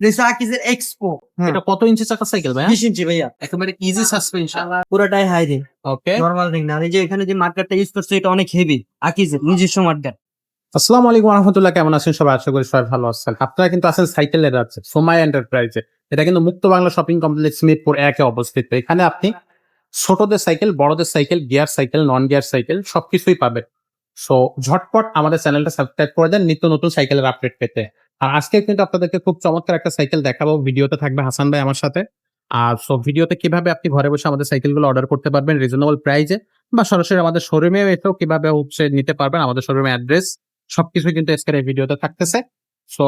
রিসাকিজের expo এটা কত ইঞ্চি চাকা সাইকেল ভাই বিশ ইঞ্চি ভাইয়া। একেবারে ইজি সাসপেনশন পুরোটাই হাই রে। ওকে নর্মাল রিং না। এই যে এখানে যে মার্কারটা ইউজ করছে এটা অনেক হেভি আকিজের নিজস্ব মার্কার আসসালামু আলাইকুম রহমতুল্লাহ। কেমন আছেন? সবাই আশা করি সবাই ভালো আছেন। আপনারা কিন্তু আছেন সাইকেলের আছে সোমাই এন্টারপ্রাইজে এটা কিন্তু মুক্ত বাংলা শপিং কমপ্লেক্স মিরপুর একে অবস্থিত। এখানে আপনি ছোটদের সাইকেল বড়দের cycle gear cycle non gear cycle সবকিছুই পাবেন। সো ঝটপট আমাদের চ্যানেলটা সাবস্ক্রাইব করে দেন। নিত্য নতুন সাইকেলের আপডেট পেতে। আর আজকে কিন্তু আপনাদেরকে খুব চমৎকার একটা সাইকেল দেখাবো। ভিডিওতে থাকবে হাসান ভাই আমার সাথে। আর সো ভিডিওতে কীভাবে আপনি ঘরে বসে আমাদের সাইকেলগুলো অর্ডার করতে পারবেন রিজনেবল প্রাইজে বা সরাসরি আমাদের শোরুমে এসেও কীভাবে হচ্ছে নিতে পারবেন আমাদের শোরুমে অ্যাড্রেস সবকিছু কিন্তু আজকের এই ভিডিওতে থাকতেছে। সো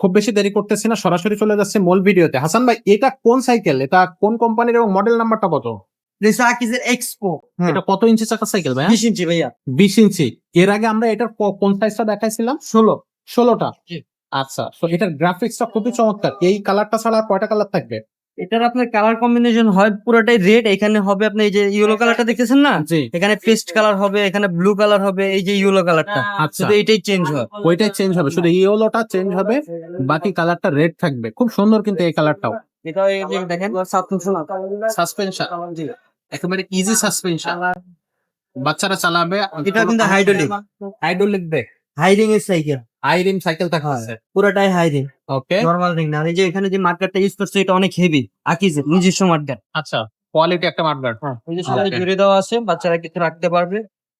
খুব বেশি দেরি করতেছি না সরাসরি চলে যাচ্ছে মূল ভিডিওতে। হাসান ভাই এটা কোন সাইকেল এটা কোন কোম্পানির এবং মডেল নাম্বারটা কত? এক্সপো এটা কত ইঞ্চি চাকা সাইকেল ভাই বিশ ইঞ্চি ভাইয়া। বিশ ইঞ্চি। এর আগে আমরা এটার কোন সাইজটা দেখাইছিলাম? ষোলো। ষোলোটা। আচ্ছা তো এটার গ্রাফিক্সটা খুবই চমৎকার। এই কালারটা ছাড়া আর কয়টা কালার থাকবে? এটার আপনার কালার কম্বিনেশন হয় পুরোটাই রেড এখানে হবে আপনি এই যে ইয়েলো কালারটা দেখতেছেন না? এখানে পেস্ট কালার হবে এখানে ব্লু কালার হবে এই যে ইয়েলো কালারটা আচ্ছা। শুধু এটাই চেঞ্জ হবে ওইটাই চেঞ্জ হবে। শুধু ইয়েলোটা চেঞ্জ হবে বাকি কালারটা রেড থাকবে। খুব সুন্দর কিন্তু এই কালারটাও এটা এই যে দেখেন সাসপেনশন একেবারে ইজি সাসপেনশন বাচ্চারা চালাবে। এটা কিন্তু হাইড্রোলিক হাইড্রোলিক ব্রেক। হাইরিং এর সাইকেল আইরিম সাইকেল থাকছে পুরোটাই হাইরিং ওকে নর্মাল রিং না। এই যে এখানে যে মার্কারটা ইউজ করছে এটা অনেক হেভি আকিজের নিজস্ব মার্কার আচ্ছা কোয়ালিটি একটা মার্কার এই যে সামনে জুড়ে দেওয়া আছে বাচ্চারা কিছু রাখতে পারবে।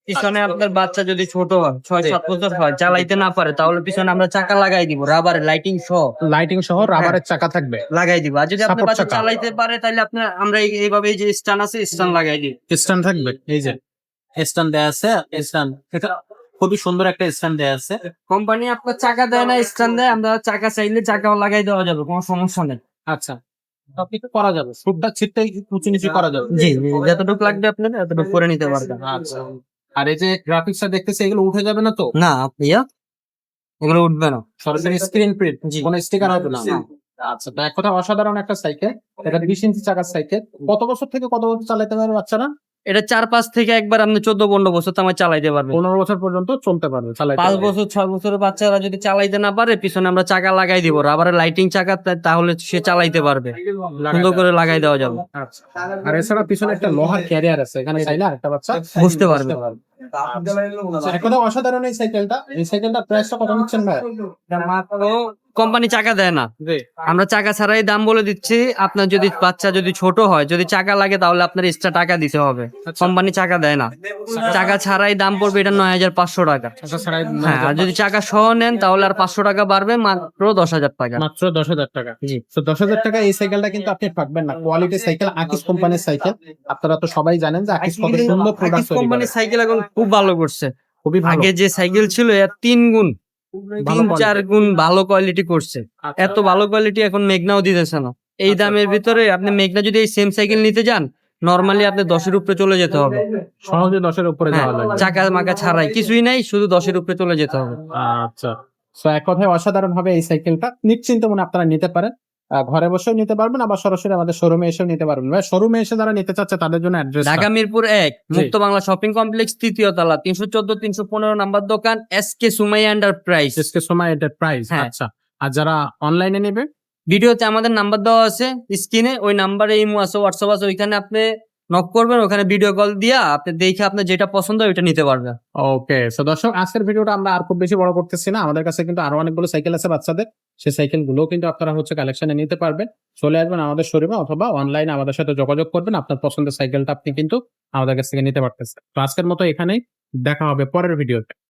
পিছনে আপনার বাচ্চা যদি ছোট হয় ছয় সাত বছর হয় চালাইতে না পারে তাহলে পিছনে আমরা চাকা লাগাই দিব রাবার লাইটিং সহ। লাইটিং সহ রাবারের চাকা থাকবে। লাগাই দিব। আর যদি আপনার বাচ্চা চালাইতে পারে তাহলে আপনার আমরা এইভাবে এই যে স্টান আছে স্টান লাগাই দিই। স্ট্যান্ড থাকবে এই যে। স্ট্যান্ড দেয়া আছে স্ট্যান্ড খুবই সুন্দর একটা স্ট্যান্ড দেয়া আছে। কোম্পানি আপনার চাকা দেয় না স্টান দেয় আমরা চাকা চাইলে চাকাও লাগাই দেওয়া যাবে কোনো সমস্যা নেই। আচ্ছা সবকিছু করা যাবে ফুটটা ছিটটাই উঁচু নিচু করা যাবে। জি জি, যতটুকু লাগবে আপনার এতটুকু করে নিতে পারবেন। আচ্ছা আর এই যে গ্রাফিক্সটা দেখতেছি এগুলো উঠে যাবে না তো? না ভাইয়া এগুলো উঠবে না। সরাসরি স্ক্রিন প্রিন্ট। কোনো স্টিকার হবে না। আচ্ছা তো এক কথা অসাধারণ একটা সাইকেল এটা বিশ ইঞ্চি চাকার সাইকেল। কত বছর থেকে কত বছর চালাতে পারবে বাচ্চারা? এটা চার পাঁচ থেকে একবার আপনি চোদ্দ পনেরো বছর তো আমার চালাইতে পারবে পনেরো বছর পর্যন্ত চলতে পারবে চালাইতে পাঁচ বছর ছয় বছরের বাচ্চারা যদি চালাইতে না পারে পিছনে আমরা চাকা লাগাই দিব। আবার লাইটিং চাকা তাহলে সে চালাইতে পারবে। সুন্দর করে লাগাই দেওয়া যাবে। আচ্ছা। আর এছাড়া পিছনে একটা লোহার ক্যারিয়ার আছে এখানে চাইলে একটা বাচ্চা বুঝতে পারবে। আচ্ছা, অসাধারণ এই সাইকেলটা এই সাইকেলটা প্রাইসটা কত নিচ্ছেন ভাই? কোম্পানি চাকা দেয় না। আমরা চাকা ছাড়াই দাম বলে দিচ্ছি। আপনার যদি বাচ্চা যদি ছোট হয় যদি চাকা লাগে তাহলে আপনার এক্সট্রা টাকা দিতে হবে। আচ্ছা। কোম্পানি চাকা দেয় না। চাকা ছাড়াই দাম পড়বে এটা নয় হাজার পাঁচশো টাকা। হ্যাঁ আর যদি চাকা সহ নেন তাহলে আর পাঁচশো টাকা বাড়বে মাত্র দশ হাজার টাকা। মাত্র দশ হাজার টাকা। জি। তো দশ হাজার টাকা এই সাইকেলটা কিন্তু আপনি পাবেন না। কোয়ালিটি সাইকেল আকিস কোম্পানির সাইকেল আপনারা তো সবাই জানেন যে আকিস কত সুন্দর প্রোডাক্ট কোম্পানির সাইকেল এখন খুব ভালো করছে। খুবই ভালো। আগে যে সাইকেল ছিল এর তিন গুণ তিন চার গুণ ভালো কোয়ালিটি করছে। আচ্ছা। এত ভালো কোয়ালিটি এখন মেঘনাও দিতেছে না। এই আচ্ছা। দামের ভিতরে আপনি মেঘনা যদি এই সেম সাইকেল নিতে যান নর্মালি আপনি দশের উপরে চলে যেতে হবে। সহজে দশের উপরে হ্যাঁ, যাওয়া লাগবে। চাকা মাকা ছাড়াই। কিছুই নাই শুধু দশের উপরে চলে যেতে হবে। আচ্ছা। তো এক কথায় অসাধারণ হবে এই সাইকেলটা নিশ্চিন্ত মনে আপনারা নিতে পারেন। ঘরে বসেও নিতে পারবেন আবার সরাসরি আমাদের শোরুমে এসেও নিতে পারবেন। ভাই শোরুমে এসে যারা নিতে চাচ্ছে তাদের জন্য অ্যাড্রেস ঢাকা মিরপুর এক। মুক্ত বাংলা শপিং কমপ্লেক্স তৃতীয় তলা তিনশো চোদ্দ তিনশো পনেরো নাম্বার দোকান এস কে সুমাই অ্যান্ডার প্রাইজ এস কে সুমাই হ্যাঁ। আচ্ছা। আর যারা অনলাইনে নেবে? ভিডিওতে আমাদের নাম্বার দেওয়া আছে স্ক্রিনে ওই নাম্বারে ইমো আছে হোয়াটসঅ্যাপ আছে ওইখানে আপনি নক করবেন, ওখানে ভিডিও কল দিয়া আপনি দেখে আপনার যেটা পছন্দ ওইটা নিতে পারবেন। ওকে সো দর্শক, আজকের ভিডিওটা আমরা আর খুব বেশি বড় করতেছি না। আমাদের কাছে কিন্তু আরও অনেকগুলো সাইকেল আছে বাচ্চাদের। সেই সাইকেলগুলো কিন্তু আপনারা হচ্ছে কালেকশনে নিতে পারবেন। চলে আসবেন আমাদের শোরুমে অথবা অনলাইনে আমাদের সাথে যোগাযোগ করবেন। আপনার পছন্দের সাইকেলটা আপনি কিন্তু আমাদের কাছ থেকে নিতে পারতেছেন। তো আজকের মতো এখানেই দেখা হবে পরের ভিডিওতে